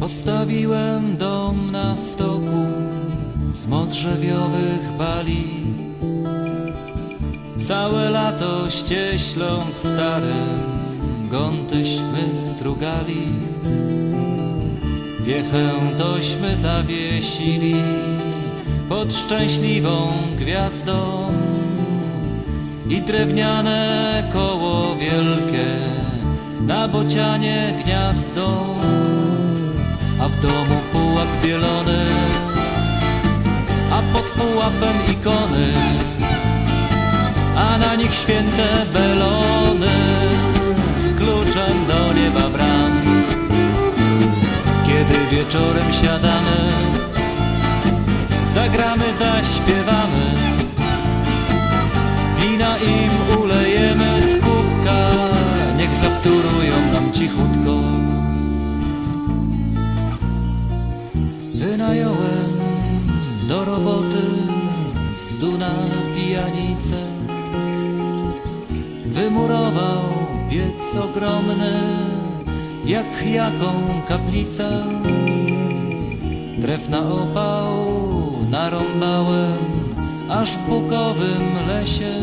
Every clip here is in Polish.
Postawiłem dom na stoku z modrzewiowych bali. Całe lato ścieślą starym gątyśmy strugali. Wiechę tośmy zawiesili pod szczęśliwą gwiazdą. I drewniane koło wielkie na bocianie gniazdo. A w domu pułap bielony, a pod pułapem ikony, a na nich święte belony wieczorem siadamy, zagramy, zaśpiewamy, wina im ulejemy z kubka, niech zawtórują nam cichutko. Wynająłem do roboty z Duna pijanicę. Wymurował piec ogromny jak jaką kaplicę. Drew na opał narąbałem aż w bukowym lesie.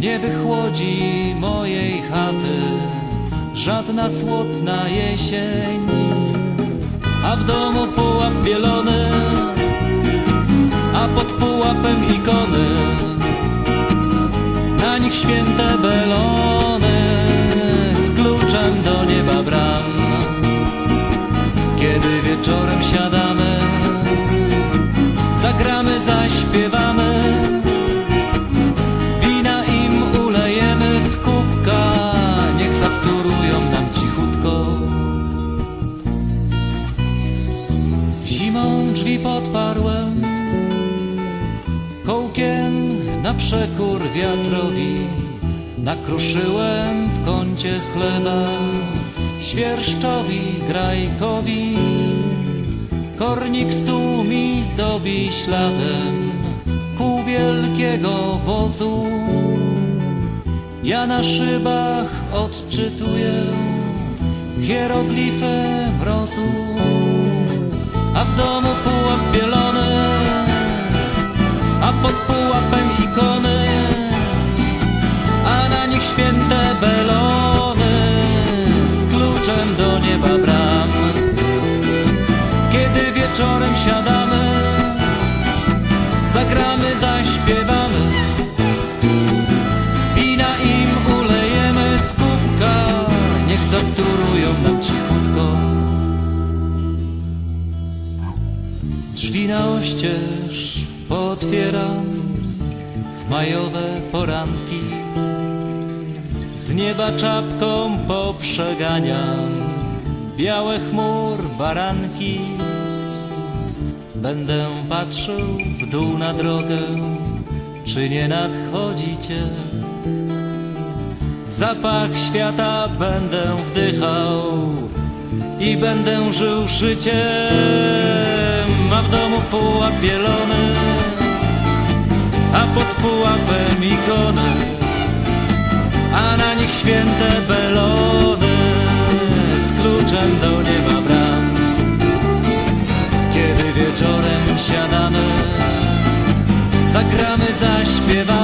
Nie wychłodzi mojej chaty żadna słodna jesień. A w domu pułap bielony, a pod pułapem ikony, na nich święte belony Zimą drzwi podparłem Kołkiem na przekór wiatrowi. Nakruszyłem w kącie chleba Świerszczowi, grajkowi. Kornik stół mi zdobi śladem Ku wielkiego wozu. Ja na szybach odczytuję Hieroglify mrozu w domu pułap bielony, a pod pułapem ikony, a na nich święte belony z kluczem do nieba bram. Kiedy wieczorem siadamy, zagramy, zaśpiewamy, Potwieram w majowe poranki. Z nieba czapką poprzeganiam białe chmur baranki. Będę patrzył w dół na drogę, czy nie nadchodzicie. Zapach świata będę wdychał i będę żył życiem, a w domu pułap bielony, a pod pułapem ikony, a na nich święte belony z kluczem do nieba bram. Kiedy wieczorem siadamy, zagramy, zaśpiewamy.